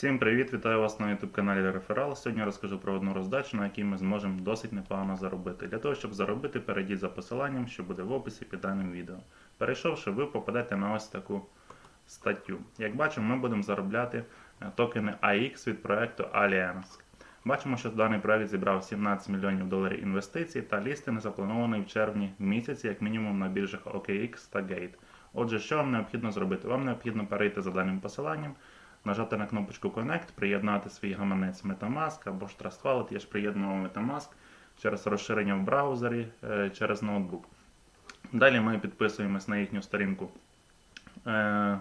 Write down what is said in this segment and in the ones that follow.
Всім привіт! Вітаю вас на YouTube каналі Реферал. Сьогодні розкажу про одну роздачу, на якій ми зможемо досить непогано заробити. Для того, щоб заробити, перейдіть за посиланням, що буде в описі під даним відео. Перейшовши, ви попадете на ось таку статтю. Як бачимо, ми будемо заробляти е, токени AX від проекту Allianz. Бачимо, що даний проект зібрав 17 мільйонів доларів інвестицій та лістинг запланований в червні місяці, як мінімум на біржах OKX та Gate. Отже, що вам необхідно зробити? Вам необхідно перейти за даним посиланням, нажати на кнопочку Connect, приєднати свій гаманець Metamask або ж Trust. Я ж приєднував Metamask через розширення в браузері е, через ноутбук. Далі ми підписуємось на їхню сторінку е,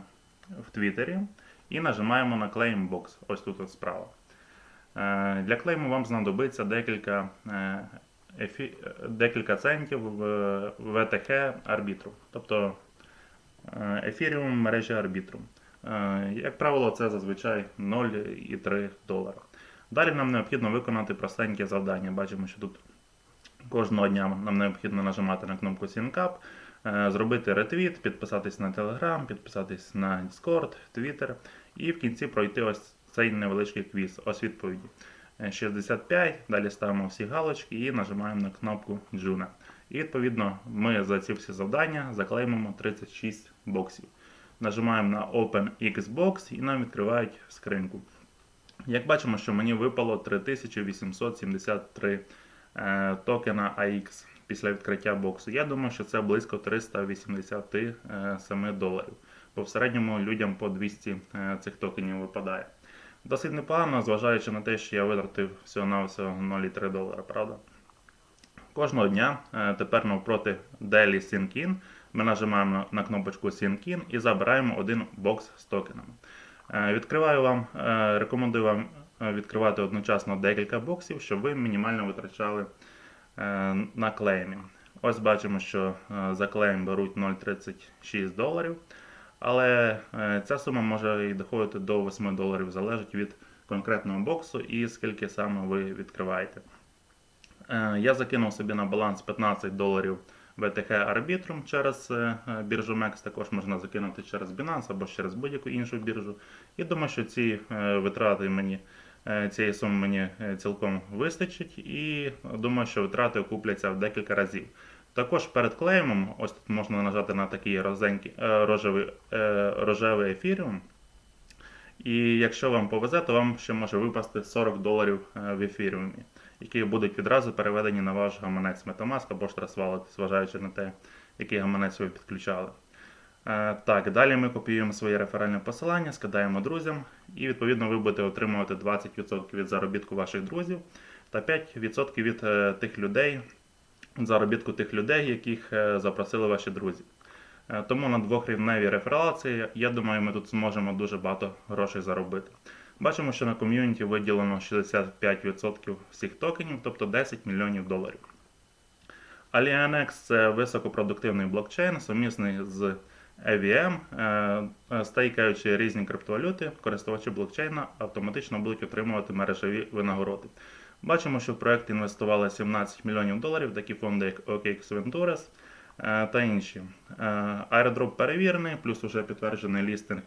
в Твіттері і нажимаємо на Claim Box. Ось тут от справа. Е, Для клейму вам знадобиться декілька, ефі... декілька центів в VTH арбітру, тобто ефіріум мережі арбітру. Е, Як правило, це зазвичай 0,3 долара. Далі нам необхідно виконати простеньке завдання. Бачимо, що тут кожного дня нам необхідно нажимати на кнопку SyncUp, е, зробити ретвіт, підписатись на Telegram, підписатись на Discord, Twitter і в кінці пройти ось цей невеличкий квіз. Ось відповіді. Е, 65, далі ставимо всі галочки і нажимаємо на кнопку Juna. І відповідно ми за ці всі завдання заклеймимо 36 боксів. Нажимаємо на Open Xbox і нам відкривають скриньку. Як бачимо, що мені випало 3873 е, токена AX після відкриття боксу. Я думаю, що це близько 387 доларів. Бо в середньому людям по 200 е, цих токенів випадає. Досить непогано, зважаючи на те, що я витратив всього-навсього 0,3 долара, правда? Кожного дня е, тепер навпроти Daily Sync In ми нажимаємо на- кнопочку Sync In і забираємо один бокс з токенами. Е, Відкриваю вам, е, рекомендую вам е, відкривати одночасно декілька боксів, щоб ви мінімально витрачали на клеймі. Ось бачимо, що за клейм беруть 0,36 доларів. Але ця сума може і доходити до 8 доларів, залежить від конкретного боксу і скільки саме ви відкриваєте. Я закинув собі на баланс 15 доларів VTH Arbitrum через е, біржу MEX, також можна закинути через Binance або через будь-яку іншу біржу. І думаю, що ці е, витрати мені е, цієї суми мені цілком вистачить, і думаю, що витрати окупляться в декілька разів. Також перед клеймом, ось тут можна нажати на такий розенький, рожевий, рожевий ефіріум. І якщо вам повезе, то вам ще може випасти 40 доларів в ефіріумі, які будуть відразу переведені на ваш гаманець Metamask або Trust зважаючи на те, який гаманець ви підключали. Е, Так, далі ми копіюємо своє реферальне посилання, скидаємо друзям, і відповідно ви будете отримувати 20% від заробітку ваших друзів та 5% від е, тих людей, заробітку тих людей, яких е, запросили ваші друзі. Тому на двохрівневій рефералації, я думаю, ми тут зможемо дуже багато грошей заробити. Бачимо, що на ком'юніті виділено 65% всіх токенів, тобто 10 мільйонів доларів. AlienX це високопродуктивний блокчейн, сумісний з EVM, е, е, стейкаючи різні криптовалюти, користувачі блокчейна автоматично будуть отримувати мережеві винагороди. Бачимо, що в проект інвестували 17 мільйонів доларів, такі фонди, як OKX Ventures е, та інші. Airdrop перевірений, плюс уже підтверджений лістинг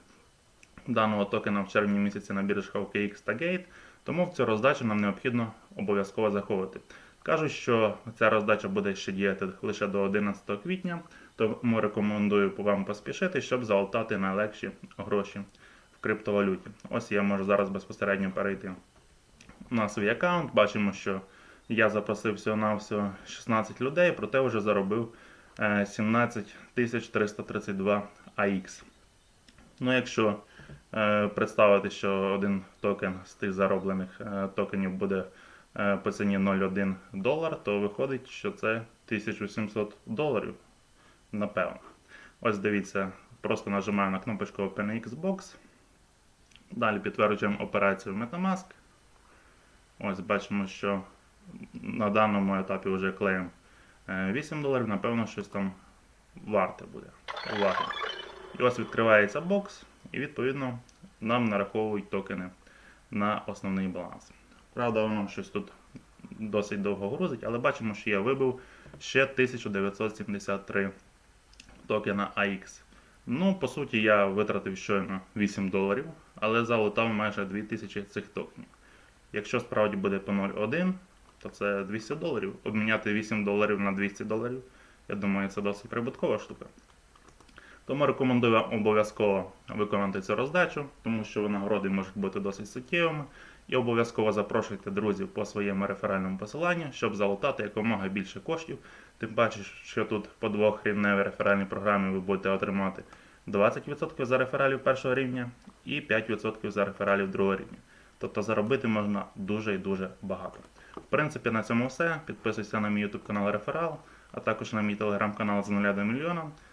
даного токена в червні місяці на біржах OKX та Gate, тому в цю роздачу нам необхідно обов'язково заховати. Кажуть, що ця роздача буде ще діяти лише до 11 квітня, тому рекомендую вам поспішити, щоб залатати найлегші гроші в криптовалюті. Ось я можу зараз безпосередньо перейти на свій аккаунт. Бачимо, що я запросив всього-навсього 16 людей, проте вже заробив е, 17 332 AX. Ну, якщо е, представити, що один токен з тих зароблених е, токенів буде е, по ціні 0,1 долар, то виходить, що це 1700 доларів. Напевно. Ось дивіться, просто нажимаю на кнопочку Open Xbox. Далі підтверджуємо операцію Metamask. Ось бачимо, що на даному етапі вже клеїм е, 8 доларів, напевно, щось там варте буде. Уваги. І ось відкривається бокс, і відповідно нам нараховують токени на основний баланс. Правда, воно щось тут досить довго грузить, але бачимо, що я вибив ще 1973 токена AX. Ну, по суті, я витратив щойно 8 доларів, але залутав майже 2000 цих токенів. Якщо справді буде по 0,1, то це 200 доларів. Обміняти 8 доларів на 200 доларів, я думаю, це досить прибуткова штука. Тому рекомендую вам обов'язково виконати цю роздачу, тому що винагороди можуть бути досить суттєвими. І обов'язково запрошуйте друзів по своєму реферальному посиланню, щоб залутати якомога більше коштів. Тим паче, що тут по двохрівневій реферальній програмі ви будете отримати 20% за рефералів першого рівня і 5% за рефералів другого рівня. Тобто заробити можна дуже і дуже багато. В принципі, на цьому все. Підписуйся на мій YouTube канал Реферал, а також на мій телеграм-канал з 0 до мільйона.